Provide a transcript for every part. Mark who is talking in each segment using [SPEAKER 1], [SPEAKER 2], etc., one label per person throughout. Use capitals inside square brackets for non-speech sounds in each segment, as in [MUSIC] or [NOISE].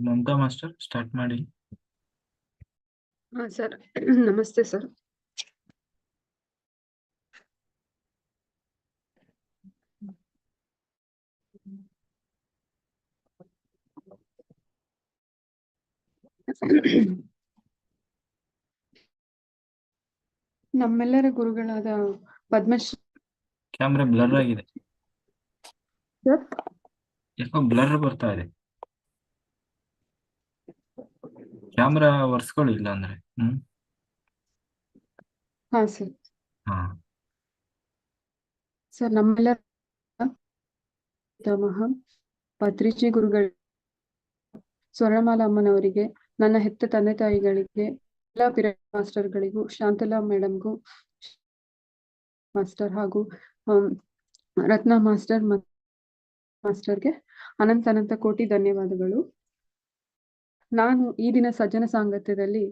[SPEAKER 1] Mamata master start ಮಾಡಿ.
[SPEAKER 2] ಹಾ sir. [CLEARS THROAT] ನಮಸ್ತೆ ಸರ್. ನಮ್ಮೆಲ್ಲರ ಗುರುಗಳಾದ ಪದ್ಮಶ್ರೀ
[SPEAKER 1] ಕ್ಯಾಮ್ರಾ ಬ್ಲರ್ ಆಗಿದೆ. ಯಾಕೋ ಬ್ಲರ್ ಬರ್ತಾ ಇದೆ. ಕ್ಯಾಮ್ರಾ ಒರೆಸ್ಕೊಳ್ಳಿ ಇಲ್ಲ ಅಂದ್ರೆ ಹ್ಮ್?
[SPEAKER 2] ಹಾ ಸರ್.
[SPEAKER 1] ಹಾ.
[SPEAKER 2] ಸರ್ ನಮ್ಮೆಲ್ಲರ ಪಿತಾಮಹ ಪತ್ರಿಜಿ ಗುರುಗಳ ಸ್ವರ್ಣಮಾಲಾ ಅಮ್ಮನವರಿಗೆ ನನ್ನ ಹೆತ್ತ ತಂದೆ ತಾಯಿಗಳಿಗೆ ಎಲ್ಲ ಪಿರ ಮಾಸ್ಟರ್ಗಳಿಗೂ ಶಾಂತಲಾ ಮೇಡಮ್ಗೂ ಮಾಸ್ಟರ್ ಹಾಗೂ ರತ್ನ ಮಾಸ್ಟರ್ ಮಾಸ್ಟರ್ಗೆ ಅನಂತ ಅನಂತ ಕೋಟಿ ಧನ್ಯವಾದಗಳು. ನಾನು ಈ ದಿನ ಸಜ್ಜನ ಸಾಂಗತ್ಯದಲ್ಲಿ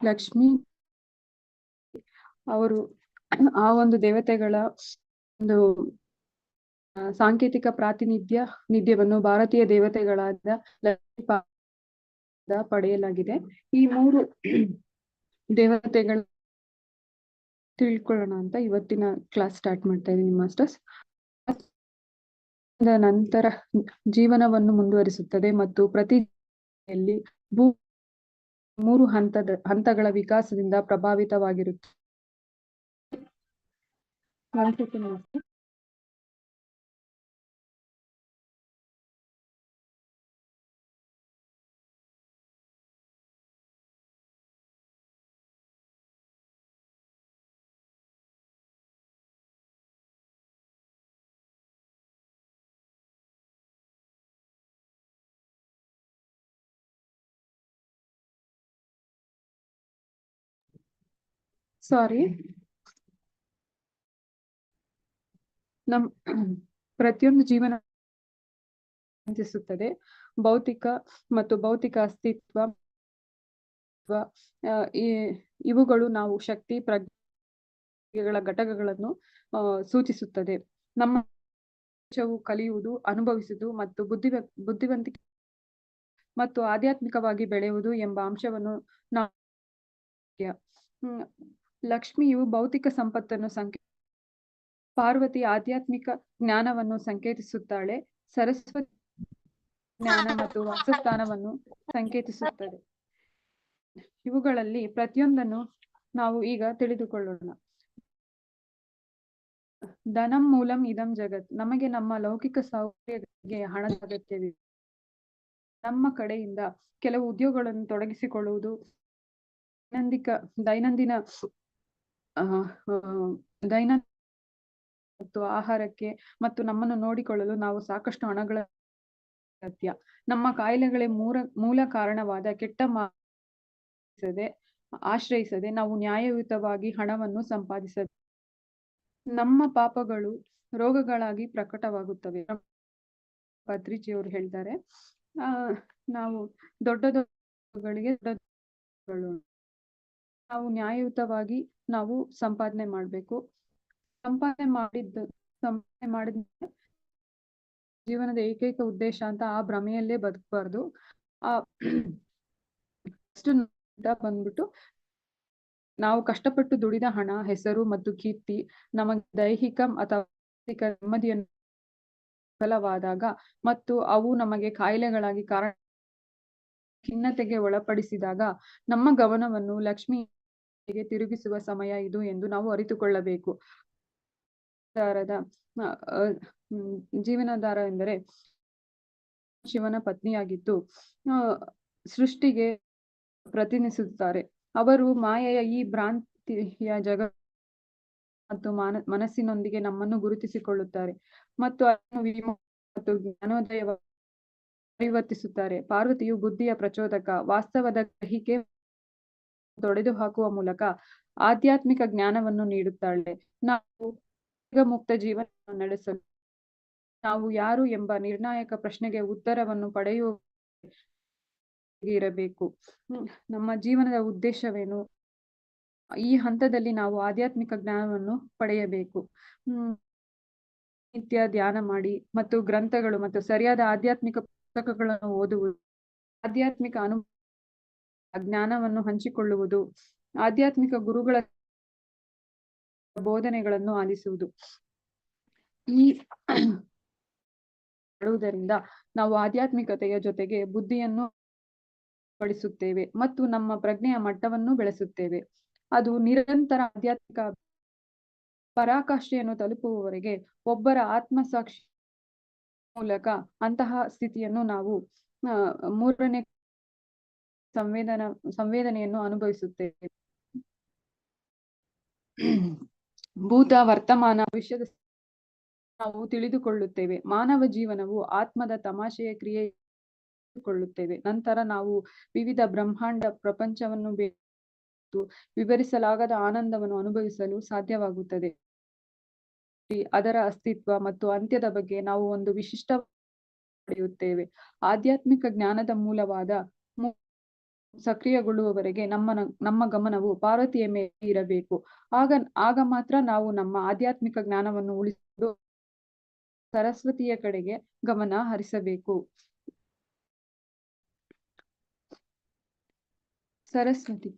[SPEAKER 2] ಲಕ್ಷ್ಮಿ ಅವರು ಆ ಒಂದು ದೇವತೆಗಳ ಒಂದು ಸಾಂಕೇತಿಕ ಪ್ರಾತಿನಿಧ್ಯ ನಿಧ್ಯವನ್ನು ಭಾರತೀಯ ದೇವತೆಗಳಾದ ಪಡೆಯಲಾಗಿದೆ. ಈ ಮೂರು ದೇವತೆಗಳ ತಿಳ್ಕೊಳ್ಳೋಣ ಅಂತ ಇವತ್ತಿನ ಕ್ಲಾಸ್ ಸ್ಟಾರ್ಟ್ ಮಾಡ್ತಾ ಇದ್ದೀನಿ ಮಾಸ್ಟರ್ಸ್. ನಂತರ ಜೀವನವನ್ನು ಮುಂದುವರಿಸುತ್ತದೆ ಮತ್ತು ಪ್ರತಿ ಭೂ ಮೂರು ಹಂತದ ಹಂತಗಳ ವಿಕಾಸದಿಂದ ಪ್ರಭಾವಿತವಾಗಿರುತ್ತದೆ ಸಾರಿ ನಮ್ ಪ್ರತಿಯೊಂದು ಜೀವನ ಚಿಂತಿಸುತ್ತದೆ ಭೌತಿಕ ಮತ್ತು ಭೌತಿಕ ಅಸ್ತಿತ್ವ ಇವುಗಳು ನಾವು ಶಕ್ತಿ, ಪ್ರಜ್ಞೆಗಳ ಘಟಕಗಳನ್ನು ಸೂಚಿಸುತ್ತದೆ. ನಮ್ಮ ಕಲಿಯುವುದು, ಅನುಭವಿಸುವುದು ಮತ್ತು ಬುದ್ಧಿ ಬುದ್ಧಿವಂತಿಕೆ ಮತ್ತು ಆಧ್ಯಾತ್ಮಿಕವಾಗಿ ಬೆಳೆಯುವುದು ಎಂಬ ಅಂಶವನ್ನು ನಾವು ಲಕ್ಷ್ಮಿಯು ಭೌತಿಕ ಸಂಪತ್ತನ್ನು ಸಂಕೇ ಪಾರ್ವತಿ ಆಧ್ಯಾತ್ಮಿಕ ಜ್ಞಾನವನ್ನು ಸಂಕೇತಿಸುತ್ತಾಳೆ. ಸರಸ್ವತಿ ಜ್ಞಾನ ಮತ್ತು ವಾಸಸ್ಥಾನವನ್ನು ಸಂಕೇತಿಸುತ್ತದೆ. ಇವುಗಳಲ್ಲಿ ಪ್ರತಿಯೊಂದನ್ನು ನಾವು ಈಗ ತಿಳಿದುಕೊಳ್ಳೋಣ. ಧನಂ ಮೂಲಂ ಇದಂ ಜಗತ್. ನಮಗೆ ನಮ್ಮ ಲೌಕಿಕ ಸೌಕರ್ಯಗಳಿಗೆ ಹಣದ ಅಗತ್ಯವಿದೆ. ನಮ್ಮ ಕಡೆಯಿಂದ ಕೆಲವು ಉದ್ಯೋಗಗಳನ್ನು ತೊಡಗಿಸಿಕೊಳ್ಳುವುದು ದೈನಂದಿಕ ದೈನಂದಿನ ದೈನಂದಿನ ಮತ್ತು ಆಹಾರಕ್ಕೆ ಮತ್ತು ನಮ್ಮನ್ನು ನೋಡಿಕೊಳ್ಳಲು ನಾವು ಸಾಕಷ್ಟು ಹಣಗಳ ಅಗತ್ಯ. ನಮ್ಮ ಕಾಯಿಲೆಗಳೇ ಮೂಲ ಮೂಲ ಕಾರಣವಾದ ಕೆಟ್ಟ ಮಾಸದೆ ಆಶ್ರಯಿಸದೆ ನಾವು ನ್ಯಾಯಯುತವಾಗಿ ಹಣವನ್ನು ಸಂಪಾದಿಸ, ನಮ್ಮ ಪಾಪಗಳು ರೋಗಗಳಾಗಿ ಪ್ರಕಟವಾಗುತ್ತವೆ. ಪತ್ರಿಜಿಯವರು ಹೇಳ್ತಾರೆ. ಆ ನಾವು ದೊಡ್ಡ ದೊಡ್ಡಗಳಿಗೆ ದೊಡ್ಡಗಳು ನಾವು ನ್ಯಾಯಯುತವಾಗಿ ನಾವು ಸಂಪಾದನೆ ಮಾಡ್ಬೇಕು. ಸಂಪಾದನೆ ಮಾಡಿದ್ದು, ಸಂಪಾದನೆ ಮಾಡಿದ ಜೀವನದ ಏಕೈಕ ಉದ್ದೇಶ ಅಂತ ಆ ಭ್ರಮೆಯಲ್ಲೇ ಬದುಕಬಾರ್ದು. ಆ ಬಂದ್ಬಿಟ್ಟು ನಾವು ಕಷ್ಟಪಟ್ಟು ದುಡಿದ ಹಣ, ಹೆಸರು ಮತ್ತು ಕೀರ್ತಿ ನಮಗೆ ದೈಹಿಕ ಅಥವಾ ನೆಮ್ಮದಿಯನ್ನು ವಿಫಲವಾದಾಗ ಮತ್ತು ಅವು ನಮಗೆ ಕಾಯಿಲೆಗಳಾಗಿ ಕಾರಣ ಖಿನ್ನತೆಗೆ ಒಳಪಡಿಸಿದಾಗ ನಮ್ಮ ಗಮನವನ್ನು ಲಕ್ಷ್ಮಿಗೆ ತಿರುಗಿಸುವ ಸಮಯ ಇದು ಎಂದು ನಾವು ಅರಿತುಕೊಳ್ಳಬೇಕು. ಜೀವನಾಧಾರ ಎಂದರೆ ಶಿವನ ಪತ್ನಿಯಾಗಿದ್ದು ಸೃಷ್ಟಿಗೆ ಪ್ರತಿನಿಧಿಸುತ್ತಾರೆ. ಅವರು ಮಾಯೆಯ ಈ ಭ್ರಾಂತಿಯ ಜಗ ಮತ್ತು ಮಾನ, ಮನಸ್ಸಿನೊಂದಿಗೆ ನಮ್ಮನ್ನು ಗುರುತಿಸಿಕೊಳ್ಳುತ್ತಾರೆ ಮತ್ತು ಅದನ್ನು ಮತ್ತು ಜ್ಞಾನೋದಯ ಪರಿವರ್ತಿಸುತ್ತಾರೆ. ಪಾರ್ವತಿಯು ಬುದ್ಧಿಯ ಪ್ರಚೋದಕ, ವಾಸ್ತವದ ಗ್ರಹಿಕೆ ತೊಡೆದು ಹಾಕುವ ಮೂಲಕ ಆಧ್ಯಾತ್ಮಿಕ ಜ್ಞಾನವನ್ನು ನೀಡುತ್ತಾಳೆ. ನಾವು ಮುಕ್ತ ಜೀವನ ನಡೆಸಲು ನಾವು ಯಾರು ಎಂಬ ನಿರ್ಣಾಯಕ ಪ್ರಶ್ನೆಗೆ ಉತ್ತರವನ್ನು ಪಡೆಯುವ ಇರಬೇಕು. ನಮ್ಮ ಜೀವನದ ಉದ್ದೇಶವೇನು? ಈ ಹಂತದಲ್ಲಿ ನಾವು ಆಧ್ಯಾತ್ಮಿಕ ಜ್ಞಾನವನ್ನು ಪಡೆಯಬೇಕು. ಹ್ಮ್. ನಿತ್ಯ ಧ್ಯಾನ ಮಾಡಿ ಮತ್ತು ಗ್ರಂಥಗಳು ಮತ್ತು ಸರಿಯಾದ ಆಧ್ಯಾತ್ಮಿಕ ಪುಸ್ತಕಗಳನ್ನು ಓದುವುದು ಆಧ್ಯಾತ್ಮಿಕ ಅನು ಜ್ಞಾನವನ್ನು ಹಂಚಿಕೊಳ್ಳುವುದು, ಆಧ್ಯಾತ್ಮಿಕ ಗುರುಗಳ ಬೋಧನೆಗಳನ್ನು ಆಲಿಸುವುದು. ಈ ಮಾಡುವುದರಿಂದ ನಾವು ಆಧ್ಯಾತ್ಮಿಕತೆಯ ಜೊತೆಗೆ ಬುದ್ಧಿಯನ್ನು ಪಡಿಸುತ್ತೇವೆ ಮತ್ತು ನಮ್ಮ ಪ್ರಜ್ಞೆಯ ಮಟ್ಟವನ್ನು ಬೆಳೆಸುತ್ತೇವೆ. ಅದು ನಿರಂತರ ಆಧ್ಯಾತ್ಮಿಕ ಪರಾಕಾಷ್ಠೆಯನ್ನು ತಲುಪುವವರೆಗೆ ಒಬ್ಬರ ಆತ್ಮಸಾಕ್ಷಿ ಮೂಲಕ ಅಂತಹ ಸ್ಥಿತಿಯನ್ನು ನಾವು ಮೂರನೇ ಸಂವೇದನ, ಸಂವೇದನೆಯನ್ನು ಅನುಭವಿಸುತ್ತೇವೆ. ಭೂತ ವರ್ತಮಾನ ವಿಷಯದ ನಾವು ತಿಳಿದುಕೊಳ್ಳುತ್ತೇವೆ. ಮಾನವ ಜೀವನವು ಆತ್ಮದ ತಮಾಷೆಯ ಕ್ರಿಯೆ ಕೊಳ್ಳುತ್ತೇವೆ. ನಂತರ ನಾವು ವಿವಿಧ ಬ್ರಹ್ಮಾಂಡ ಪ್ರಪಂಚವನ್ನು ವಿವರಿಸಲಾಗದ ಆನಂದವನ್ನು ಅನುಭವಿಸಲು ಸಾಧ್ಯವಾಗುತ್ತದೆ. ಅದರ ಅಸ್ತಿತ್ವ ಮತ್ತು ಅಂತ್ಯದ ಬಗ್ಗೆ ನಾವು ಒಂದು ವಿಶಿಷ್ಟ ಪಡೆಯುತ್ತೇವೆ. ಆಧ್ಯಾತ್ಮಿಕ ಜ್ಞಾನದ ಮೂಲವಾದ ಸಕ್ರಿಯಗೊಳ್ಳುವವರೆಗೆ ನಮ್ಮ ನಮ್ಮ ಗಮನವು ಪಾರ್ವತಿಯ ಮೇಲೆ ಇರಬೇಕು. ಆಗ ಆಗ ಮಾತ್ರ ನಾವು ನಮ್ಮ ಆಧ್ಯಾತ್ಮಿಕ ಜ್ಞಾನವನ್ನು ಉಳಿಸಲು ಸರಸ್ವತಿಯ ಕಡೆಗೆ ಗಮನ ಹರಿಸಬೇಕು. ಸರಸ್ವತಿ,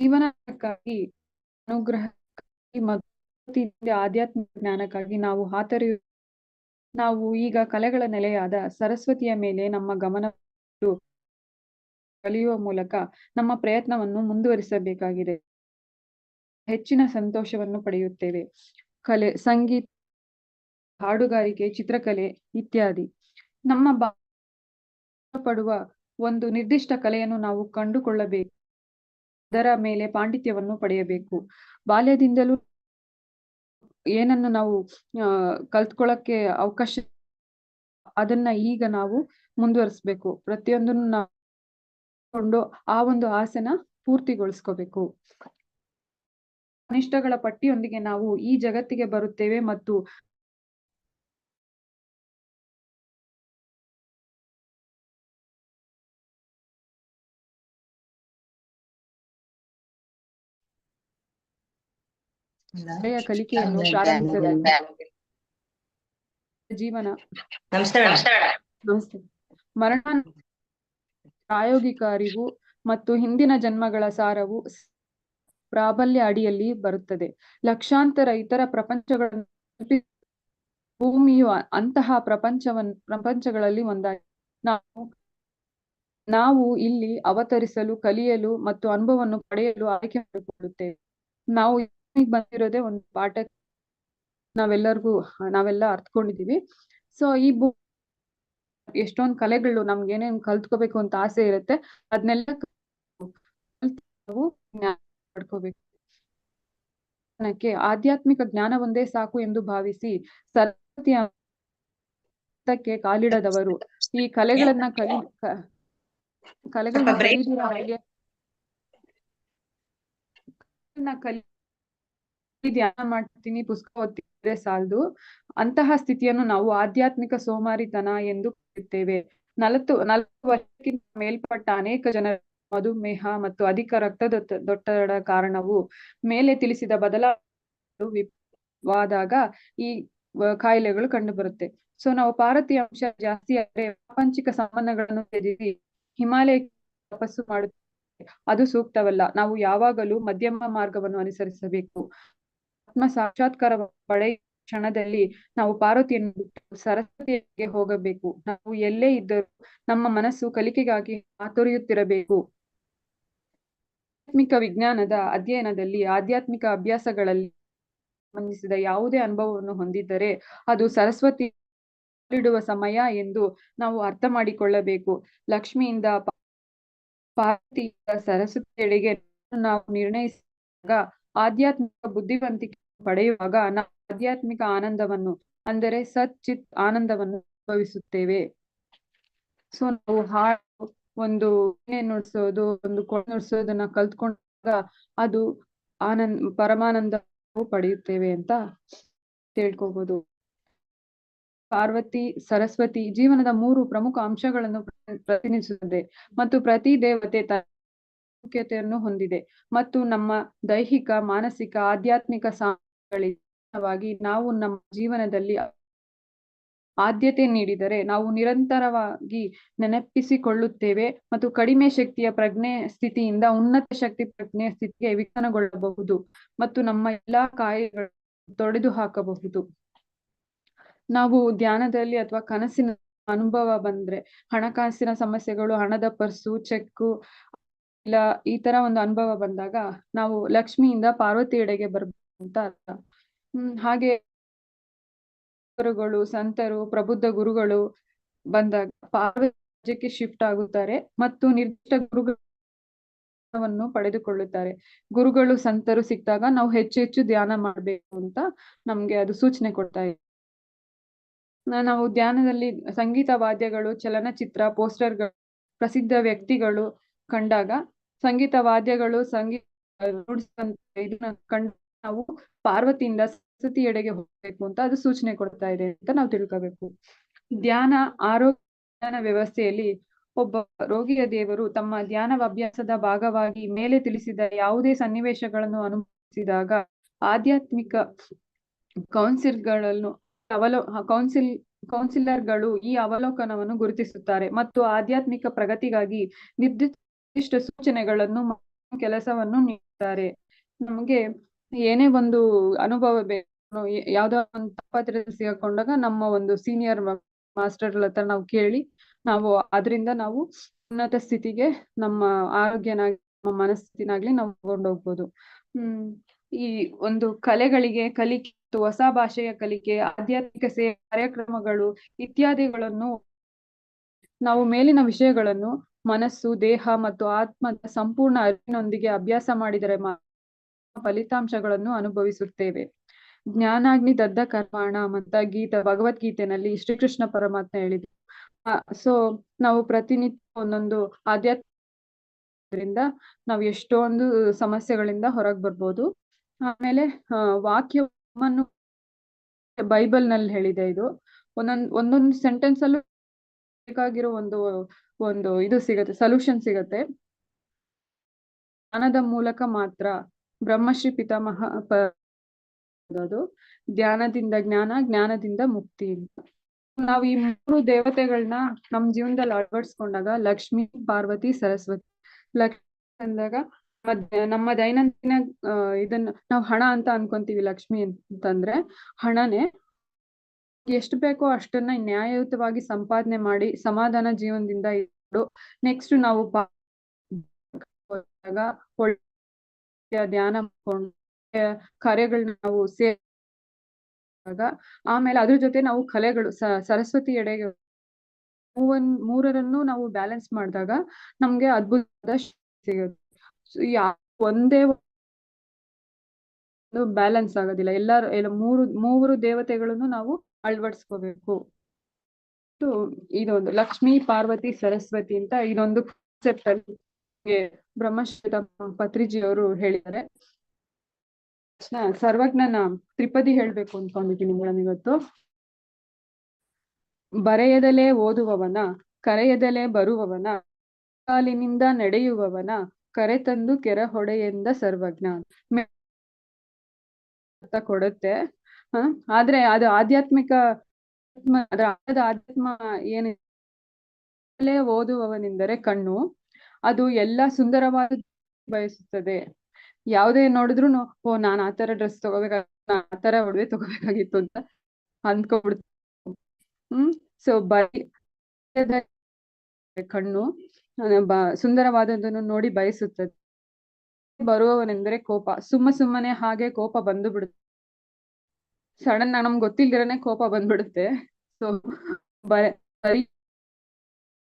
[SPEAKER 2] ಜೀವನಕ್ಕಾಗಿ, ಅನುಗ್ರಹಕ್ಕಾಗಿ ಮತ್ತು ಆಧ್ಯಾತ್ಮಿಕ ಜ್ಞಾನಕ್ಕಾಗಿ ನಾವು ಹಾತರಿ ನಾವು ಈಗ ಕಲೆಗಳ ನೆಲೆಯಾದ ಸರಸ್ವತಿಯ ಮೇಲೆ ನಮ್ಮ ಗಮನ ಕಲಿಯುವ ಮೂಲಕ ನಮ್ಮ ಪ್ರಯತ್ನವನ್ನು ಮುಂದುವರಿಸಬೇಕಾಗಿದೆ. ಹೆಚ್ಚಿನ ಸಂತೋಷವನ್ನು ಪಡೆಯುತ್ತೇವೆ. ಕಲೆ, ಸಂಗೀತ, ಹಾಡುಗಾರಿಕೆ, ಚಿತ್ರಕಲೆ ಇತ್ಯಾದಿ. ನಮ್ಮ ಪಡುವ ಒಂದು ನಿರ್ದಿಷ್ಟ ಕಲೆಯನ್ನು ನಾವು ಕಂಡುಕೊಳ್ಳಬೇಕು. ಅದರ ಮೇಲೆ ಪಾಂಡಿತ್ಯವನ್ನು ಪಡೆಯಬೇಕು. ಬಾಲ್ಯದಿಂದಲೂ ಏನನ್ನು ನಾವು ಅಹ್ ಕಲ್ತ್ಕೊಳ್ಳಕ್ಕೆ ಅವಕಾಶ ಅದನ್ನ ಈಗ ನಾವು ಮುಂದುವರಿಸ್ಬೇಕು. ಪ್ರತಿಯೊಂದನ್ನು ನಾವು ಕೊಂಡು ಆ ಒಂದು ಆಸೆನ ಪೂರ್ತಿಗೊಳಿಸ್ಕೋಬೇಕು. ಅನಿಷ್ಟಗಳ ಪಟ್ಟಿಯೊಂದಿಗೆ ನಾವು ಈ ಜಗತ್ತಿಗೆ ಬರುತ್ತೇವೆ ಮತ್ತು ಕಲಿಕೆಯನ್ನು ಪ್ರಾರಂಭಿಸಬೇಕು ಜೀವನ.
[SPEAKER 3] ನಮಸ್ತೆ.
[SPEAKER 2] ಮರಣ ಪ್ರಾಯೋಗಿಕ ಅರಿವು ಮತ್ತು ಹಿಂದಿನ ಜನ್ಮಗಳ ಸಾರವು ಪ್ರಾಬಲ್ಯ ಅಡಿಯಲ್ಲಿ ಬರುತ್ತದೆ. ಲಕ್ಷಾಂತರ ಇತರ ಪ್ರಪಂಚಗಳನ್ನು ಭೂಮಿಯು ಅಂತಹ ಪ್ರಪಂಚವನ್, ಪ್ರಪಂಚಗಳಲ್ಲಿ ಒಂದಾಗಿದೆ ನಾವು ನಾವು ಇಲ್ಲಿ ಅವತರಿಸಲು, ಕಲಿಯಲು ಮತ್ತು ಅನುಭವವನ್ನು ಪಡೆಯಲು ಆಯ್ಕೆ ಮಾಡಿಕೊಳ್ಳುತ್ತೇವೆ. ನಾವು ಬಂದಿರೋದೇ ಒಂದು ಪಾಠ ನಾವೆಲ್ಲರಿಗೂ, ನಾವೆಲ್ಲ ಅರ್ಥಕೊಂಡಿದ್ದೀವಿ ಸೊ ಈ ಬು ಎಷ್ಟೊಂದ್ ಕಲೆಗಳು ನಮ್ಗೆ ಏನೇನ್ ಕಲ್ತ್ಕೋಬೇಕು ಅಂತ ಆಸೆ ಇರುತ್ತೆ ಅದನ್ನೆಲ್ಲ ಪಡ್ಕೋಬೇಕು. ಆಧ್ಯಾತ್ಮಿಕ ಜ್ಞಾನ ಒಂದೇ ಸಾಕು ಎಂದು ಭಾವಿಸಿ ಸರ್ವತಿಯ ಕಾಲಿಡದವರು. ಈ ಕಲೆಗಳನ್ನ ಕಲಿ ಕಲೆಗಳನ್ನ ಕಲಿ ಧ್ಯಾನ ಮಾಡ್ತೀನಿ ಪುಸ್ತಕ ಓದ್ತಿದ್ರೆ ಸಾಲದು. ಅಂತಹ ಸ್ಥಿತಿಯನ್ನು ನಾವು ಆಧ್ಯಾತ್ಮಿಕ ಸೋಮಾರಿತನ ಎಂದು ಕರೆಯುತ್ತೇವೆ ನಲತ್ತು ನಲವತ್ತು ವರ್ಷಕ್ಕಿಂತ ಮೇಲ್ಪಟ್ಟ ಅನೇಕ ಜನರ ಮಧುಮೇಹ ಮತ್ತು ಅಧಿಕ ರಕ್ತದೊತ್ತಡ ಕಾರಣವು ಮೇಲೆ ತಿಳಿಸಿದ ಬದಲಾವಾದಾಗ ಈ ವ- ಕಾಯಿಲೆಗಳು ಕಂಡು ಬರುತ್ತೆ ಸೊ ನಾವು ಪಾರತಿ ಅಂಶ ಜಾಸ್ತಿ ಆದ್ರೆ ಪ್ರಾಪಂಚಿಕ ಸಂಬಂಧಗಳನ್ನು ತ್ಯಜಿಸಿ ಹಿಮಾಲಯ ತಪಸ್ಸು ಮಾಡುತ್ತೆ ಅದು ಸೂಕ್ತವಲ್ಲ. ನಾವು ಯಾವಾಗಲೂ ಮಧ್ಯಮ ಮಾರ್ಗವನ್ನು ಅನುಸರಿಸಬೇಕು. ಆತ್ಮ ಸಾಕ್ಷಾತ್ಕಾರ ಪಡೆಯುವ ಕ್ಷಣದಲ್ಲಿ ನಾವು ಪಾರ್ವತಿಯನ್ನು ಬಿಟ್ಟು ಸರಸ್ವತಿಗೆ ಹೋಗಬೇಕು. ನಾವು ಎಲ್ಲೇ ಇದ್ದರೂ ನಮ್ಮ ಮನಸ್ಸು ಕಲಿಕೆಗಾಗಿ ಹಾತೊರೆಯುತ್ತಿರಬೇಕು ಆಧ್ಯಾತ್ಮಿಕ ವಿಜ್ಞಾನದ ಅಧ್ಯಯನದಲ್ಲಿ ಆಧ್ಯಾತ್ಮಿಕ ಅಭ್ಯಾಸಗಳಲ್ಲಿ ಸಂಬಂಧಿಸಿದ ಯಾವುದೇ ಅನುಭವವನ್ನು ಹೊಂದಿದ್ದರೆ ಅದು ಸರಸ್ವತಿ ಇಡುವ ಸಮಯ ಎಂದು ನಾವು ಅರ್ಥ ಮಾಡಿಕೊಳ್ಳಬೇಕು. ಲಕ್ಷ್ಮಿಯಿಂದ ಪಾರ್ವತಿಯಿಂದ ಸರಸ್ವತಿಯೆಡೆಗೆ ನಾವು ನಿರ್ಣಯಿಸಿದಾಗ ಆಧ್ಯಾತ್ಮಿಕ ಬುದ್ಧಿವಂತಿಕೆ ಪಡೆಯುವಾಗ ನಾವು ಆಧ್ಯಾತ್ಮಿಕ ಆನಂದವನ್ನು, ಅಂದರೆ ಸತ್ ಚಿತ್ ಆನಂದವನ್ನು ಅನುಭವಿಸುತ್ತೇವೆ. ಸೊ ನಾವು ಹಾಡು, ಒಂದು ನುಡಿಸೋದು, ಒಂದು ನುಡಿಸೋದನ್ನ ಕಲ್ತ್ಕೊಂಡಾಗ ಅದು ಆನಂದ್ ಪರಮಾನಂದ ಪಡೆಯುತ್ತೇವೆ ಅಂತ ತಿಳ್ಕೊಬಹುದು ಪಾರ್ವತಿ, ಸರಸ್ವತಿ ಜೀವನದ ಮೂರು ಪ್ರಮುಖ ಅಂಶಗಳನ್ನು ಪ್ರತಿನಿಧಿಸುತ್ತದೆ ಮತ್ತು ಪ್ರತಿ ದೇವತೆ ಪ್ರಾಮುಖ್ಯತೆಯನ್ನು ಹೊಂದಿದೆ ಮತ್ತು ನಮ್ಮ ದೈಹಿಕ, ಮಾನಸಿಕ, ಆಧ್ಯಾತ್ಮಿಕ ಸಾಮರ್ಥ್ಯಗಳಿಗೆ ನಾವು ನಮ್ಮ ಜೀವನದಲ್ಲಿ ಆದ್ಯತೆ ನೀಡಿದರೆ ನಾವು ನಿರಂತರವಾಗಿ ನೆನಪಿಸಿಕೊಳ್ಳುತ್ತೇವೆ ಮತ್ತು ಕಡಿಮೆ ಶಕ್ತಿಯ ಪ್ರಜ್ಞೆ ಸ್ಥಿತಿಯಿಂದ ಉನ್ನತ ಶಕ್ತಿ ಪ್ರಜ್ಞೆ ಸ್ಥಿತಿಗೆ ವಿಕಸನಗೊಳ್ಳಬಹುದು ಮತ್ತು ನಮ್ಮ ಎಲ್ಲಾ ಕಾಯಿಗಳು ತೊಡೆದು ಹಾಕಬಹುದು ನಾವು ಧ್ಯಾನದಲ್ಲಿ ಅಥವಾ ಕನಸಿನ ಅನುಭವ ಬಂದ್ರೆ ಹಣಕಾಸಿನ ಸಮಸ್ಯೆಗಳು, ಹಣದ ಪರ್ಸು, ಚೆಕ್ಕು, ಇಲ್ಲ ಈ ತರ ಒಂದು ಅನುಭವ ಬಂದಾಗ ನಾವು ಲಕ್ಷ್ಮಿಯಿಂದ ಪಾರ್ವತಿಯೆಡೆಗೆ ಬರ್ಬೇಕು ಅಂತ ಹಾಗೆ ಗುರುಗಳು, ಸಂತರು, ಪ್ರಬುದ್ಧ ಗುರುಗಳು ಬಂದಾಗ ಪಾರ್ವತ್ಯಕ್ಕೆ ಶಿಫ್ಟ್ ಆಗುತ್ತಾರೆ ಮತ್ತು ನಿರ್ದಿಷ್ಟ ಗುರುಗಳನ್ನು ಪಡೆದುಕೊಳ್ಳುತ್ತಾರೆ. ಗುರುಗಳು, ಸಂತರು ಸಿಕ್ಕಿದಾಗ ನಾವು ಹೆಚ್ಚು ಹೆಚ್ಚು ಧ್ಯಾನ ಮಾಡ್ಬೇಕು ಅಂತ ನಮ್ಗೆ ಅದು ಸೂಚನೆ ಕೊಡ್ತಾ ಇದೆ. ನಾವು ಧ್ಯಾನದಲ್ಲಿ ಸಂಗೀತ ವಾದ್ಯಗಳು, ಚಲನಚಿತ್ರ, ಪೋಸ್ಟರ್ಗಳು, ಪ್ರಸಿದ್ಧ ವ್ಯಕ್ತಿಗಳು ಕಂಡಾಗ ಸಂಗೀತ ವಾದ್ಯಗಳು, ಸಂಗೀತ ಕಂಡು ನಾವು ಪಾರ್ವತಿಯಿಂದ ಸತಿಯೆಡೆಗೆ ಹೋಗ್ಬೇಕು ಅಂತ ಅದು ಸೂಚನೆ ಕೊಡ್ತಾ ಇದೆ ಅಂತ ನಾವು ತಿಳ್ಕೋಬೇಕು. ಧ್ಯಾನ ಆರೋಗ್ಯ ವ್ಯವಸ್ಥೆಯಲ್ಲಿ ಒಬ್ಬ ರೋಗಿಯ ದೇವರು ತಮ್ಮ ಧ್ಯಾನ ಅಭ್ಯಾಸದ ಭಾಗವಾಗಿ ಮೇಲೆ ತಿಳಿಸಿದ ಯಾವುದೇ ಸನ್ನಿವೇಶಗಳನ್ನು ಅನುಭವಿಸಿದಾಗ ಆಧ್ಯಾತ್ಮಿಕ ಕೌನ್ಸಿಲ್ಗಳನ್ನು ಅವಲೋ, ಕೌನ್ಸಿಲ್, ಕೌನ್ಸಿಲರ್ಗಳು ಈ ಅವಲೋಕನವನ್ನು ಗುರುತಿಸುತ್ತಾರೆ ಮತ್ತು ಆಧ್ಯಾತ್ಮಿಕ ಪ್ರಗತಿಗಾಗಿ ನಿರ್ದಿಷ್ಟ ಸೂಚನೆಗಳನ್ನು ಕೆಲಸವನ್ನು ನೀಡುತ್ತಾರೆ. ನಮಗೆ ಏನೇ ಒಂದು ಅನುಭವ ಬೇಕು ಯಾವ್ದೋ ಒಂದು ತಾಪತ್ರದಲ್ಲಿ ಸಿಗಕೊಂಡಾಗ ನಮ್ಮ ಒಂದು ಸೀನಿಯರ್ ಮಾಸ್ಟರ್ ಹತ್ರ ನಾವು ಕೇಳಿ, ನಾವು ಅದರಿಂದ ನಾವು ಉನ್ನತ ಸ್ಥಿತಿಗೆ ನಮ್ಮ ಆರೋಗ್ಯನ ನಮ್ಮ ಮನಸ್ಥಿತಿನಾಗ್ಲಿ ನಾವು ಕೊಂಡೋಗ್ಬೋದು ಹ್ಮ್, ಈ ಒಂದು ಕಲೆಗಳಿಗೆ ಕಲಿಕೆ ಹೊಸ ಭಾಷೆಯ ಕಲಿಕೆ, ಆಧ್ಯಾತ್ಮಿಕ ಸೇ ಕಾರ್ಯಕ್ರಮಗಳು ಇತ್ಯಾದಿಗಳನ್ನು ನಾವು ಮೇಲಿನ ವಿಷಯಗಳನ್ನು ಮನಸ್ಸು, ದೇಹ ಮತ್ತು ಆತ್ಮದ ಸಂಪೂರ್ಣ ಅರಿವಿನೊಂದಿಗೆ ಅಭ್ಯಾಸ ಮಾಡಿದರೆ ಫಲಿತಾಂಶಗಳನ್ನು ಅನುಭವಿಸುತ್ತೇವೆ. ಜ್ಞಾನಾಗ್ನಿ ದದ್ದ ಕರ್ಮಾಣ ಅಂತ ಗೀತ, ಭಗವದ್ಗೀತೆನಲ್ಲಿ ಶ್ರೀಕೃಷ್ಣ ಪರಮಾತ್ಮ ಹೇಳಿದ್ರು ಸೊ ನಾವು ಪ್ರತಿನಿತ್ಯ ಒಂದೊಂದು ಆಧ್ಯಾತ್ಮದಿಂದ ನಾವು ಎಷ್ಟೊಂದು ಸಮಸ್ಯೆಗಳಿಂದ ಹೊರಗೆ ಬರ್ಬೋದು. ಆಮೇಲೆ ವಾಕ್ಯವನ್ನು ಬೈಬಲ್ನಲ್ಲಿ ಹೇಳಿದೆ ಇದು. ಒಂದೊಂದ್, ಒಂದೊಂದು ಸೆಂಟೆನ್ಸ್ ಅಲ್ಲೂ ಬೇಕಾಗಿರೋ ಒಂದು ಒಂದು ಇದು ಸಿಗತ್ತೆ, ಸೊಲ್ಯೂಷನ್ ಸಿಗತ್ತೆ. ಜ್ಞಾನದ ಮೂಲಕ ಮಾತ್ರ ಬ್ರಹ್ಮಶ್ರೀ ಪಿತಾಮಹ ಅದು ಧ್ಯಾನದಿಂದ ಜ್ಞಾನ, ಜ್ಞಾನದಿಂದ ಮುಕ್ತಿ ನಾವು ಈ ಮೂರು ದೇವತೆಗಳನ್ನ ನಮ್ ಜೀವನದಲ್ಲಿ ಅಳವಡಿಸ್ಕೊಂಡಾಗ ಲಕ್ಷ್ಮಿ, ಪಾರ್ವತಿ, ಸರಸ್ವತಿ. ಲಕ್ಷ್ಮಿ ಅಂದಾಗ ನಮ್ಮ ದೈನಂದಿನ ಇದನ್ನ ನಾವು ಹಣ ಅಂತ ಅನ್ಕೊಂತೀವಿ ಲಕ್ಷ್ಮಿ ಅಂತಂದ್ರೆ ಹಣನೇ ಎಷ್ಟು ಬೇಕೋ ಅಷ್ಟನ್ನ ನ್ಯಾಯಯುತವಾಗಿ ಸಂಪಾದನೆ ಮಾಡಿ ಸಮಾಧಾನ ಜೀವನದಿಂದ ಇಟ್ಟು ನೆಕ್ಸ್ಟ್ ನಾವು ಒಳ್ಳೆ ಧ್ಯಾನ ಕಾರ್ಯಗಳನ್ನ ನಾವು ಸೇರಿದಾಗ ಆಮೇಲೆ ಅದ್ರ ಜೊತೆ ನಾವು ಕಲೆಗಳು ಸರಸ್ವತಿ ಎಡೆಗೆ ಮೂವನ್, ಮೂರರನ್ನು ನಾವು ಬ್ಯಾಲೆನ್ಸ್ ಮಾಡಿದಾಗ ನಮ್ಗೆ ಅದ್ಭುತವಾದ ಸಿಗುತ್ತೆ. ಒಂದೇ ಒಂದೇ ಬ್ಯಾಲೆನ್ಸ್ ಆಗೋದಿಲ್ಲ. ಎಲ್ಲಾರು, ಎಲ್ಲ ಮೂರು ಮೂರು ದೇವತೆಗಳನ್ನು ನಾವು ಅಳವಡಿಸ್ಕೋಬೇಕು. ಇದು ಇದೊಂದು ಲಕ್ಷ್ಮಿ, ಪಾರ್ವತಿ, ಸರಸ್ವತಿ ಅಂತ ಇದೊಂದು ಕಾನ್ಸೆಪ್ಟ್ ಅಲ್ಲಿ ನಮ್ಗೆ ಬ್ರಹ್ಮಶ್ರೀ ಪತ್ರಿಜಿ ಅವರು ಹೇಳಿದ್ದಾರೆ. ಸರ್ವಜ್ಞನ ತ್ರಿಪದಿ ಹೇಳ್ಬೇಕು ಅನ್ಕೊಂಡಿದ್ದೀನಿ ಮೇಡಮ್ ಇವತ್ತು. ಬರೆಯದಲೇ ಓದುವವನ, ಕರೆಯದಲೇ ಬರುವವನ, ಕಾಲಿನಿಂದ ನಡೆಯುವವನ ಕರೆತಂದು ಸರ್ವಜ್ಞ ಹೊಡೆಯಿಂದ ಅರ್ಥ ಕೊಡುತ್ತೆ. ಹ, ಆದ್ರೆ ಅದು ಆಧ್ಯಾತ್ಮಿಕ ಆಧ್ಯಾತ್ಮ ಏನಿದೆ? ಓದುವವನೆಂದರೆ ಕಣ್ಣು. ಅದು ಎಲ್ಲ ಸುಂದರವಾದ ಬಯಸುತ್ತದೆ. ಯಾವುದೇ ನೋಡಿದ್ರುನು, ಓ, ನಾನ್ ಆ ತರ ಡ್ರೆಸ್ ನಾನ್ ಆ ತರ ಒಡವೆ ತಗೋಬೇಕಾಗಿತ್ತು ಅಂತ ಅಂದ್ಕೊಬಿಡ್ತ ಹ್ಮ್ ಸೊ ಬರೀ ಕಣ್ಣು ಸುಂದರವಾದದನ್ನು ನೋಡಿ ಬಯಸುತ್ತದೆ. ಬರುವವನೆಂದರೆ ಕೋಪ, ಸುಮ್ಮ ಸುಮ್ಮನೆ ಹಾಗೆ ಕೋಪ ಬಂದು ಬಿಡುತ್ತೆ ಸಡನ್ ನಮ್ಗೆ ಗೊತ್ತಿಲ್ದಿರನೆ ಕೋಪ ಬಂದ್ಬಿಡುತ್ತೆ. ಸೊ ಬರಿ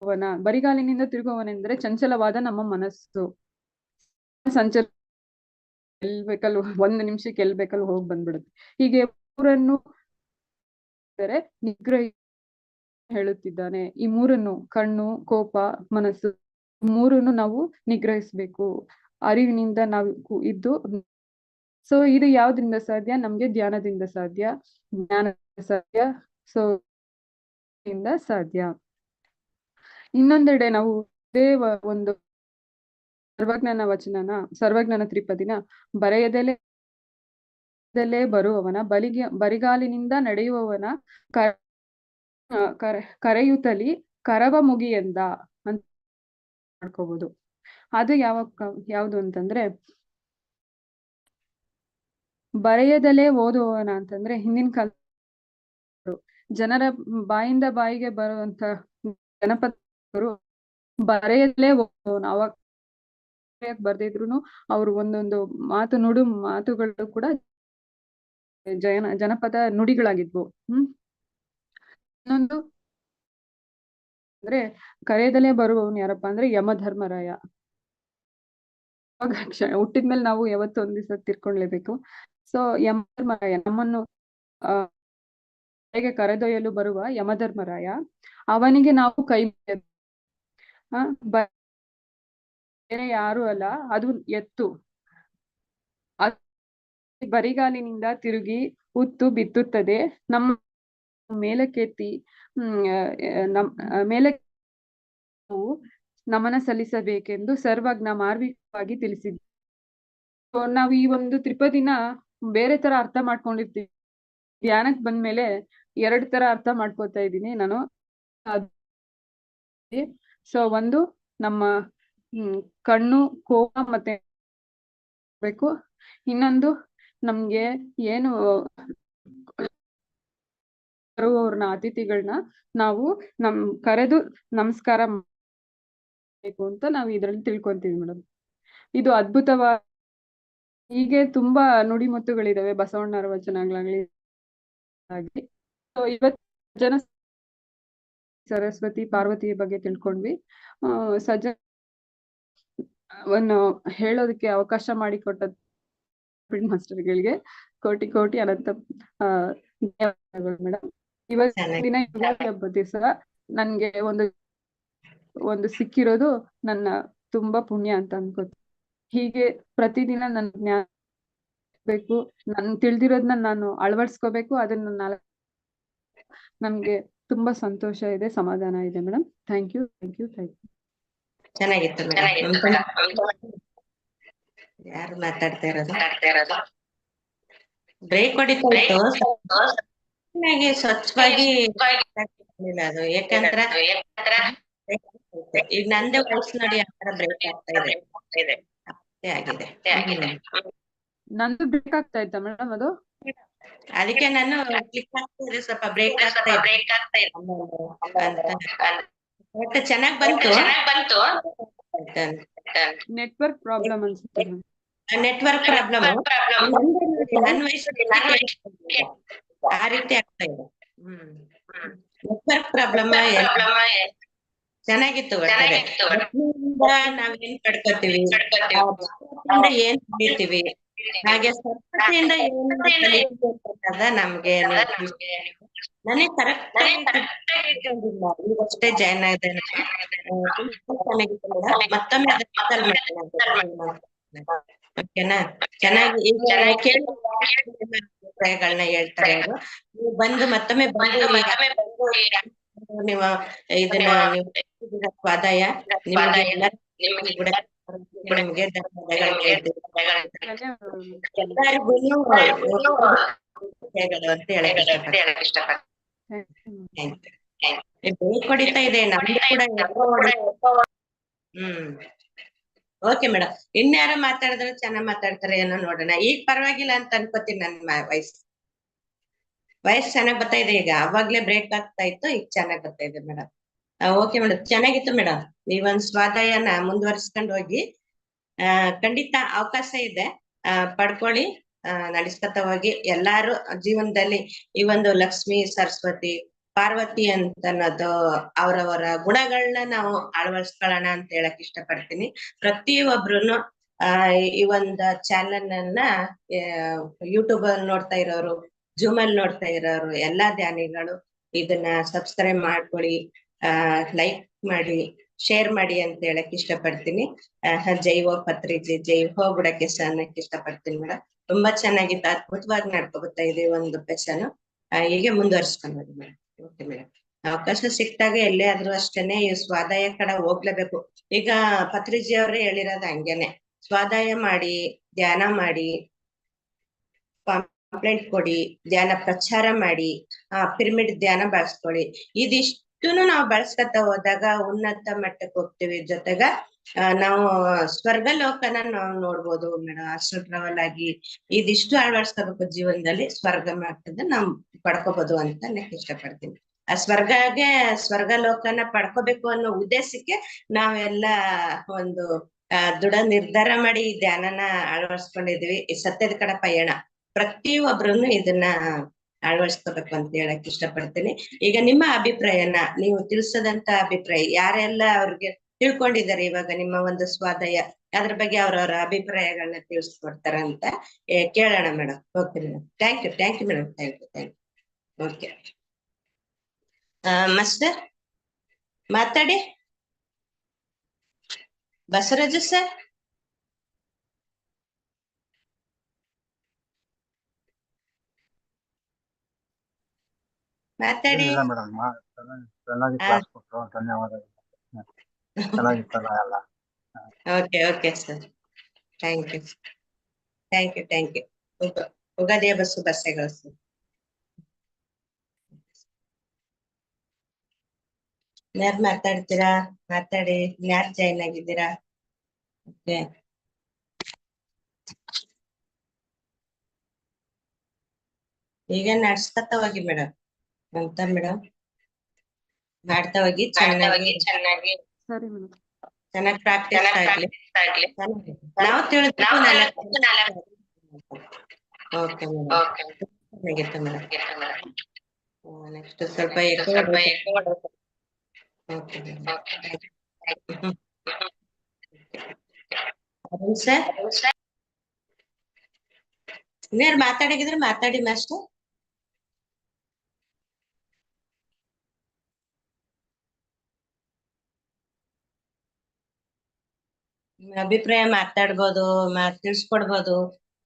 [SPEAKER 2] ಬರಿಗಾಲಿನಿಂದ ತಿರುಗುವವನೆಂದರೆ ಚಂಚಲವಾದ ನಮ್ಮ ಮನಸ್ಸು. ಸಂಚಲ ಎಲ್ ಬೇಕಲ್ಲಿ ಒಂದು ನಿಮಿಷಕ್ಕೆ ಎಲ್ ಬೇಕಲ್ಲಿ ಹೋಗಿ ಬಂದ್ಬಿಡುತ್ತೆ. ಹೀಗೆ ಮೂರನ್ನು ನಿಗ್ರಹ ಹೇಳುತ್ತಿದ್ದಾನೆ. ಈ ಮೂರನ್ನು ಕಣ್ಣು, ಕೋಪ, ಮನಸ್ಸು ಮೂರನ್ನು ನಾವು ನಿಗ್ರಹಿಸ್ಬೇಕು. ಅರಿವಿನಿಂದ ನಾವು ಇದ್ದು ಸೊ ಇದು ಯಾವ್ದ್ರಿಂದ ಸಾಧ್ಯ? ನಮ್ಗೆ ಧ್ಯಾನದಿಂದ ಸಾಧ್ಯ, ಜ್ಞಾನದಿಂದ ಸಾಧ್ಯ ಸೊ ಇಂದ ಸಾಧ್ಯ. ಇನ್ನೊಂದೆಡೆ ನಾವು ಇದೇ ಒಂದು ಸರ್ವಜ್ಞನ ವಚನನ, ಸರ್ವಜ್ಞನ ತ್ರಿಪದಿನ ಬರೆಯದಲೇ ಬರುವವನ, ಬಲಿಗೆ, ಬರಿಗಾಲಿನಿಂದ ನಡೆಯುವವನ ಕರ ಕರೆಯುತ್ತಲಿ ಕರವ ಮುಗಿಯಂದ ಅಂತ ಮಾಡ್ಕೋಬಹುದು ಅದು ಯಾವ ಯಾವುದು ಅಂತಂದ್ರೆ, ಬರೆಯದಲೇ ಓದುವವನ ಅಂತಂದ್ರೆ ಹಿಂದಿನ ಕಾಲ ಜನರ ಬಾಯಿಂದ ಬಾಯಿಗೆ ಬರುವಂತ ಜನಪದರು ಬರೆಯಲ್ಲೇ ಅವಾಗ ಬರ್ದಿದ್ರು ಅವ್ರು ಒಂದೊಂದು ಮಾತು ನುಡು ಮಾತುಗಳು ಕೂಡ ಜನ ಜನಪದ ನುಡಿಗಳಾಗಿದ್ವು. ಇನ್ನೊಂದು ಅಂದ್ರೆ ಕರೆಯದಲ್ಲೇ ಬರುವವನು ಯಾರಪ್ಪ ಅಂದ್ರೆ ಯಮಧರ್ಮರಾಯ. ಹುಟ್ಟಿದ್ಮೇಲೆ ನಾವು ಯಾವತ್ತು ಒಂದ್ ದಿವಸ ತಿರ್ಕೊಳ್ಲೇಬೇಕು ಸೊ ಯಮಧರ್ಮರಾಯ ನಮ್ಮನ್ನು ಹೇಗೆ ಕರೆದೊಯ್ಯಲು ಬರುವ ಯಮಧರ್ಮರಾಯ, ಅವನಿಗೆ ನಾವು ಕೈ ಬ- ಬೇರೆ ಯಾರು ಅಲ್ಲ, ಅದು ಎತ್ತು. ಬರಿಗಾಲಿನಿಂದ ತಿರುಗಿ ಉತ್ತು ಬಿತ್ತುತ್ತದೆ. ನಮ್ಮ ಮೇಲಕ್ಕೆತ್ತಿ, ಹ್ಮ್ ನಮ್ ಮೇಲಕ್ಕೆ ನಮನ ಸಲ್ಲಿಸಬೇಕೆಂದು ಸರ್ವಜ್ಞ ಮಾರ್ವಿಕವಾಗಿ ತಿಳಿಸಿದ್ವಿ ನಾವು ಈ ಒಂದು ತ್ರಿಪದಿನ ಬೇರೆ ತರ ಅರ್ಥ ಮಾಡ್ಕೊಂಡಿರ್ತೀವಿ. ಧ್ಯಾನಕ್ ಬಂದ್ಮೇಲೆ ಎರಡ್ ತರ ಅರ್ಥ ಮಾಡ್ಕೊತಾ ಇದ್ದೀನಿ ನಾನು. ಸೊ ಒಂದು ನಮ್ಮ ಕಣ್ಣು, ಕೋಪ ಮತ್ತೆ ಬೇಕು. ಇನ್ನೊಂದು ನಮ್ಗೆ ಏನು ಬರುವವ್ರನ್ನ ಅತಿಥಿಗಳನ್ನ ನಾವು ನಮ್ ಕರೆದು ನಮಸ್ಕಾರ ಬೇಕು ಅಂತ ನಾವು ಇದ್ರಲ್ಲಿ ತಿಳ್ಕೊಂತೀವಿ ಮೇಡಮ್. ಇದು ಅದ್ಭುತವಾದ ಹೀಗೆ ತುಂಬಾ ನುಡಿಮುತ್ತುಗಳಿದಾವೆ ಬಸವಣ್ಣರ ವಚನಗಳಾಗ್ಲಿ. ಇವತ್ತು ಜನ ಸರಸ್ವತಿ ಪಾರ್ವತಿಯ ಬಗ್ಗೆ ತಿಳ್ಕೊಂಡ್ವಿ. ಸಜ್ಜ ವನ್ನು ಹೇಳೋದಕ್ಕೆ ಅವಕಾಶ ಮಾಡಿಕೊಟ್ಟ ಮಾಸ್ಟರ್ಗಳಿಗೆ ಕೋಟಿ ಕೋಟಿ ಅನಂತ ಮೇಡಮ್ ಇವತ್ತಿನ. ದಿನ ಯುಗಾದಿ ಹಬ್ಬದ ದಿವಸ ನನ್ಗೆ ಒಂದು ಒಂದು ಸಿಕ್ಕಿರೋದು ನನ್ನ ತುಂಬಾ ಪುಣ್ಯ ಅಂತ ಅನ್ಕೋತೀನಿ ಹೀಗೆ ಪ್ರತಿದಿನ ನನ್ ಜ್ಞಾನ ಬೇಕು. ನನ್ ತಿಳಿದಿರೋದನ್ನ ನಾನು ಅಳವಡಿಸ್ಕೋಬೇಕು. ಅದನ್ನ ನಾಲ್ಕು ನಮ್ಗೆ ತುಂಬಾ ಸಂತೋಷ ಇದೆ ಸಮಾಧಾನ ಇದೆ madam thank you thank you thank you.
[SPEAKER 3] ಚೆನ್ನಾಗಿತ್ತು ಯಾರು ಮಾತಾಡ್ತಾ ಇರೋದು? ಬ್ರೇಕ್ ಹೊಡಿತಾ ಇತ್ತು. ಚೆನ್ನಾಗಿ ಸ್ವಚ್ಛವಾಗಿ ಅದು. ಯಾಕಂದ್ರೆ ಈಗ ನಂದೇ ವಾಯ್ಸ್ ನೋಡಿ ಆತರ ಬ್ರೇಕ್ ಆಗ್ತಾ ಇದೆ. ಅಷ್ಟೇ ಆಗಿದೆ.
[SPEAKER 2] ನಂದು ಬ್ರೇಕ್ ಆಗ್ತಾ ಇತ್ತಾ ಮೇಡಮ್ ಅದು?
[SPEAKER 3] ಅದಕ್ಕೆ ನಾನು ಕ್ಲಿಕ್ ಆಗ್ತಾ ಇದೆ ಸ್ವಲ್ಪ ಬ್ರೇಕ್ ಆಗ್ತಾ ಇದೆ ಬಟ್ ಚೆನ್ನಾಗಿ ಬಂತು.
[SPEAKER 2] ನೆಟ್ವರ್ಕ್ ಪ್ರಾಬ್ಲಮ್ ಅನ್ಸುತ್ತೆ.
[SPEAKER 3] ನೆಟ್ವರ್ಕ್ ಪ್ರಾಬ್ಲಮ್ ನನ್ನ ವಯಸ್ಸಲ್ಲಿ ಆ ರೀತಿ ಆಗ್ತಾ ಇದೆ. ನೆಟ್ವರ್ಕ್ ಪ್ರಾಬ್ಲಮ್ ಚೆನ್ನಾಗಿತ್ತು ನಾವೇನ್ ಪಡ್ಕೋತೀವಿ? ಏನ್ ಕಲಿತೀವಿ ಹಾಗೆ ಸ್ವಚ್ಛತೆಯಿಂದ ನಮ್ಗೆ ನನಗೆ ಕರೆಕ್ಟ್ ಈಗಷ್ಟೇ ಜಾಯ್ನ್ ಆಗಿದೆ ಮತ್ತೊಮ್ಮೆ. ಓಕೆನಾ? ಚೆನ್ನಾಗಿ ಅಭಿಪ್ರಾಯಗಳನ್ನ ಹೇಳ್ತಾರೆ ಅವರು ನೀವು ಬಂದು ಮತ್ತೊಮ್ಮೆ ಬಂದು ನೀವು ಇದನ್ನ ಆದಾಯ ಸ್ವಾದಾಯ. ನಿಮ್ಮ ಎಲ್ಲ ಕೂಡ ನಿಮ್ಗೆ. ಎಲ್ಲರಿಗೂ ಅಂತ ಹೇಳಕ್ ಇಷ್ಟಪಡ್ತೀನಿ. ಇದೆ ಹ್ಮ್ ಓಕೆ ಮೇಡಮ್ ಇನ್ಯಾರೋ ಮಾತಾಡಿದ್ರೆ ಚೆನ್ನಾಗ್ ಮಾತಾಡ್ತಾರೆ ಏನೋ ನೋಡೋಣ ಈಗ ಪರವಾಗಿಲ್ಲ ಅಂತ ಅನ್ಕೋತೀನಿ ನನ್ನ ವಯಸ್ಸು ವಯಸ್ಸು ಚೆನ್ನಾಗ್ ಬರ್ತಾ ಇದೆ ಈಗ ಅವಾಗ್ಲೇ ಬ್ರೇಕ್ ಆಗ್ತಾ ಇತ್ತು ಈಗ ಚೆನ್ನಾಗ್ ಬರ್ತಾ ಇದೆ ಮೇಡಮ್ ಓಕೆ ಮೇಡಮ್ ಚೆನ್ನಾಗಿತ್ತು ಮೇಡಮ್ ನೀವೊಂದ್ ಸ್ವಾದಾಯನ ಮುಂದುವರಿಸ್ಕೊಂಡು ಹೋಗಿ ಖಂಡಿತ ಅವಕಾಶ ಇದೆ. ಪಡ್ಕೊಳ್ಳಿ. ನಡೆಸ್ಕೊತ ಹೋಗಿ. ಎಲ್ಲಾರು ಜೀವನದಲ್ಲಿ ಈ ಒಂದು ಲಕ್ಷ್ಮಿ, ಸರಸ್ವತಿ, ಪಾರ್ವತಿ ಅಂತ ಅನ್ನೋದು ಅವರವರ ಗುಣಗಳನ್ನ ನಾವು ಅಳವಡಿಸ್ಕೊಳ್ಳೋಣ ಅಂತ ಹೇಳಕ್ ಇಷ್ಟಪಡ್ತೀನಿ. ಆ, ಈ ಒಂದು ಚಾನಲ್ ಅನ್ನ ಯೂಟ್ಯೂಬ್ ಅಲ್ಲಿ ನೋಡ್ತಾ ಇರೋರು ಜೂಮ್ ಅಲ್ಲಿ ನೋಡ್ತಾ ಇರೋರು, ಎಲ್ಲಾ ಧ್ಯಾನಿಗಳು, ಇದನ್ನ ಸಬ್ಸ್ಕ್ರೈಬ್ ಮಾಡ್ಕೊಳ್ಳಿ. ಆ ಲೈಕ್ ಮಾಡಿ ಶೇರ್ ಮಾಡಿ ಅಂತ ಹೇಳಕ್ ಇಷ್ಟಪಡ್ತೀನಿ. ಜೈ ಹೋ ಪತ್ರಿಜಿ ಜೈ ಹೋ ಬುಡಕ್ಕೆ ಅನ್ನಕ್ ಇಷ್ಟಪಡ್ತೀನಿ ಮೇಡಮ್ ತುಂಬಾ ಚೆನ್ನಾಗಿತ್ತು, ಅದ್ಭುತವಾಗಿ ನಡ್ಕೋಬತ್ತಾ ಇದೆ ಒಂದು ಪೆಸನ್ ಹೀಗೆ ಮುಂದುವರಿಸ್ಕೊಂಡು ಮೇಡಮ್ ಓಕೆ ಮೇಡಮ್ ಅವಕಾಶ ಸಿಕ್ಕಾಗ ಎಲ್ಲೇ ಆದ್ರೂ ಅಷ್ಟೇನೆ ಸ್ವಾದಾಯ ಕಡೆ ಹೋಗ್ಲೇಬೇಕು. ಈಗ ಪತ್ರಿಜಿ ಅವರೇ ಹೇಳಿರೋದು ಹಂಗೇನೆ. ಸ್ವಾದಾಯ ಮಾಡಿ, ಧ್ಯಾನ ಮಾಡಿ ಕಂಪ್ಲೇಂಟ್ ಕೊಡಿ, ಧ್ಯಾನ ಪ್ರಚಾರ ಮಾಡಿ, ಆ ಪಿರಮಿಡ್ ಧ್ಯಾನ ಬಳಸ್ಕೊಳ್ಳಿ. ಇದಿಷ್ಟುನು ನಾವು ಬಳಸ್ಕೊತ ಹೋದಾಗ ಉನ್ನತ ಮಟ್ಟಕ್ಕೆ ಹೋಗ್ತೀವಿ ಜೊತೆಗ ನಾವು ಸ್ವರ್ಗ ಲೋಕನ ನಾವು ನೋಡ್ಬೋದು ಮೇಡಮ್ ಅಷ್ಟು ಟ್ರಾವೆಲ್ ಆಗಿ ಇದಿಷ್ಟು ಅಳವಡಿಸ್ಕೋಬೇಕು ಜೀವನದಲ್ಲಿ ಸ್ವರ್ಗ ಮಟ್ಟದ ನಾವು ಪಡ್ಕೋಬಹುದು ಅಂತ ನಾನು ಇಷ್ಟಪಡ್ತೀನಿ. ಆ ಸ್ವರ್ಗಗೆ ಸ್ವರ್ಗ ಲೋಕನ ಪಡ್ಕೋಬೇಕು ಅನ್ನೋ ಉದ್ದೇಶಕ್ಕೆ ನಾವೆಲ್ಲ ಒಂದು ದೃಢ ನಿರ್ಧಾರ ಮಾಡಿ ಈ ಧ್ಯಾನನ ಅಳವಡಿಸ್ಕೊಂಡಿದ್ವಿ ಸತ್ಯದ ಕಡೆ ಪಯಣ ಪ್ರತಿಯೊಬ್ರುನು ಇದನ್ನ ಅಳವಡಿಸ್ಕೋಬೇಕು ಅಂತ ಹೇಳಕ್ ಇಷ್ಟಪಡ್ತೇನೆ. ಈಗ ನಿಮ್ಮ ಅಭಿಪ್ರಾಯನ ನೀವು ತಿಳಿಸದಂತ ಅಭಿಪ್ರಾಯ ಯಾರೆಲ್ಲ ಅವ್ರಿಗೆ ತಿಳ್ಕೊಂಡಿದ್ದಾರೆ ಇವಾಗ ನಿಮ್ಮ ಒಂದು ಸ್ವಾದಯ, ಅದ್ರ ಬಗ್ಗೆ ಅವ್ರವ್ರ ಅಭಿಪ್ರಾಯಗಳನ್ನ ತಿಳಿಸ್ಕೊಡ್ತಾರ ಅಂತ ಕೇಳೋಣ madam okay madam thank you thank you madam thank you thank you okay master ಮಾತಾಡಿ. ಬಸವರಾಜು ಸರ್ ಮಾತಾಡಿ.
[SPEAKER 4] ಇಲ್ಲ ಮೇಡಮ್ ಚೆನ್ನಾಗಿ ಕ್ಲಾಸ್ ಕೊಟ್ರು ಧನ್ಯವಾದಗಳು. ಚೆನ್ನಾಗಿತ್ತಲ್ಲ ಎಲ್ಲ.
[SPEAKER 3] Okay okay sir thank you thank you thank you Ugadi ಹಬ್ಬ ಶುಭಾಶಯಗಳು ಸರ್ ಯಾರು ಮಾತಾಡ್ತೀರಾ? ಮಾತಾಡಿ. ಯಾರು ಜಾಯಿನ್ ಆಗಿದ್ದೀರಾ? ಓಕೆ ಈಗ ನಡ್ಸ್ಕೊತ ಹೋಗಿ ಮೇಡಮ್. ಅಂತ ಮೇಡಮ್ ಮಾಡ್ತಾ ಹೋಗಿ ಚೆನ್ನಾಗಿ ಚೆನ್ನಾಗಿ
[SPEAKER 2] ಸರಿ ಮೇಡಮ್
[SPEAKER 3] ಚೆನ್ನಾಗಿ ಪ್ರಾಕ್ಟೀಸ್ ಆಗ್ಲಿ. ನಾವು ಓಕೆ ಮೇಡಮ್ ನೆಕ್ಸ್ಟ್ ಸ್ವಲ್ಪ ಓಕೆ ಅರುಣ್ ಸರ್? ಇನ್ನೇನು ಮಾತಾಡಿದ್ರೆ ಮಾತಾಡಿ ಮಾಸ್ಟರ್ ನಿಮ್ಮ ಅಭಿಪ್ರಾಯ ಮಾತಾಡ್ಬೋದು ತಿಳಿಸ್ಕೊಡ್ಬೋದು.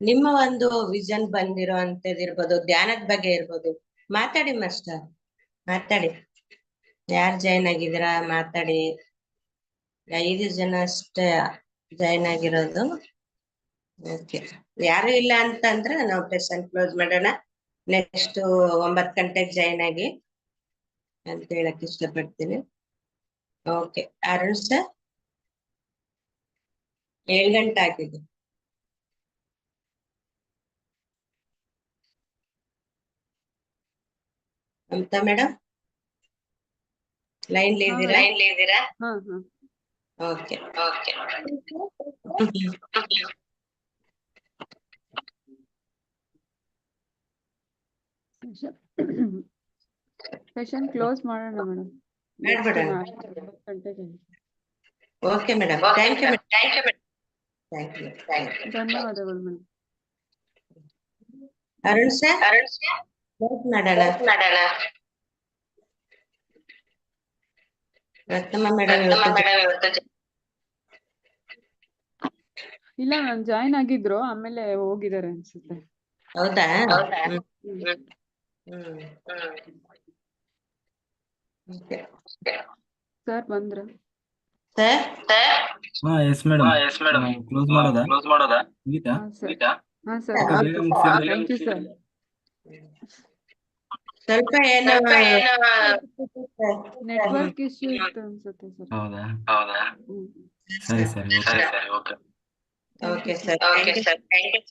[SPEAKER 3] ನಿಮ್ಮ ಒಂದು ವಿಷನ್ ಬಂದಿರೋ ಅಂತದಿರ್ಬೋದು ಧ್ಯಾನದ ಬಗ್ಗೆ ಇರ್ಬೋದು. ಮಾತಾಡಿ ಮಾಸ್ಟರ್, ಮಾತಾಡಿ. ಯಾರು ಜಾಯ್ನ್ ಆಗಿದ್ದೀರಾ? ಮಾತಾಡಿ. ಐದು ಜನ ಅಷ್ಟೇ ಜಾಯ್ನ್ ಆಗಿರೋದು. ಓಕೆ ಯಾರು ಇಲ್ಲ ಅಂತಂದ್ರೆ ನಾವು ಸೆಷನ್ ಕ್ಲೋಸ್ ಮಾಡೋಣ. ನೆಕ್ಸ್ಟ್ ಒಂಬತ್ ಗಂಟೆಗೆ ಜಾಯ್ನ್ ಆಗಿ ಅಂತ ಹೇಳಕ್ ಇಷ್ಟಪಡ್ತೀನಿ. ಓಕೆ ಅರುಣ್ ಸರ್ ಏಳು ಗಂಟೆ ಆಗಿದೆ ಅಂತ ಮೇಡಮ್ ಲೈನ್ ಇದ್ದೀರಾ
[SPEAKER 2] ಹಾ ಹಾ
[SPEAKER 3] ಓಕೆ ಓಕೆ
[SPEAKER 2] ಸೆಷನ್ ಕ್ಲೋಸ್ ಮಾಡೋಣ ಮೇಡಮ್
[SPEAKER 3] ಮಾಡ್ಬಿಡೋಣ.
[SPEAKER 2] ಗಂಟೆಗೆ
[SPEAKER 3] okay madam thank you thank you thank you thank you
[SPEAKER 2] ಧನ್ಯವಾದಗಳು madam.
[SPEAKER 3] Arun sir? Arun sir? ಮಾಡೋಣ ಮಾಡೋಣ ರತ್ನಮ್ಮ ಮೇಡಮ್
[SPEAKER 2] ಇಲ್ಲ ನಾನು ಜಾಯಿನ್ ಆಗಿದ್ರು ಆಮೇಲೆ ಹೋಗಿದ್ದಾರೆ ಅನ್ಸುತ್ತೆ.
[SPEAKER 3] ಹೌದಾ?
[SPEAKER 2] ಹ್ಮ್.
[SPEAKER 3] ಹ್ಮ್. ಓಕೆ.
[SPEAKER 2] ಸರ್ ಬಂದ್ರ.
[SPEAKER 3] ಸರ್
[SPEAKER 1] ಹಾ yes madam yes madam close ಮಾಡೋದಾ? ಕ್ಲೋಸ್ ಮಾಡೋದಾ? ಮುಗೀತಾ
[SPEAKER 2] ಹಾ ಸರ್. ಹಾ ಸರ್.
[SPEAKER 3] Okay,
[SPEAKER 1] ಬೇಗ ಮುಗ್ಸಿದ್ರೆ
[SPEAKER 2] ಥ್ಯಾಂಕ್ ಯು ಸರ್
[SPEAKER 3] ಸ್ವಲ್ಪ ಏನು
[SPEAKER 2] ನೆಟ್ವರ್ಕ್ ಇಶ್ಯೂ ಇತ್ತು ಅನ್ಸುತ್ತೆ ಸರ್.
[SPEAKER 1] ಹೌದಾ? ಹೌದಾ?
[SPEAKER 2] ಹ್ಮ್
[SPEAKER 1] ಸರಿ ಸರಿ okay.
[SPEAKER 3] Okay sir. Thank you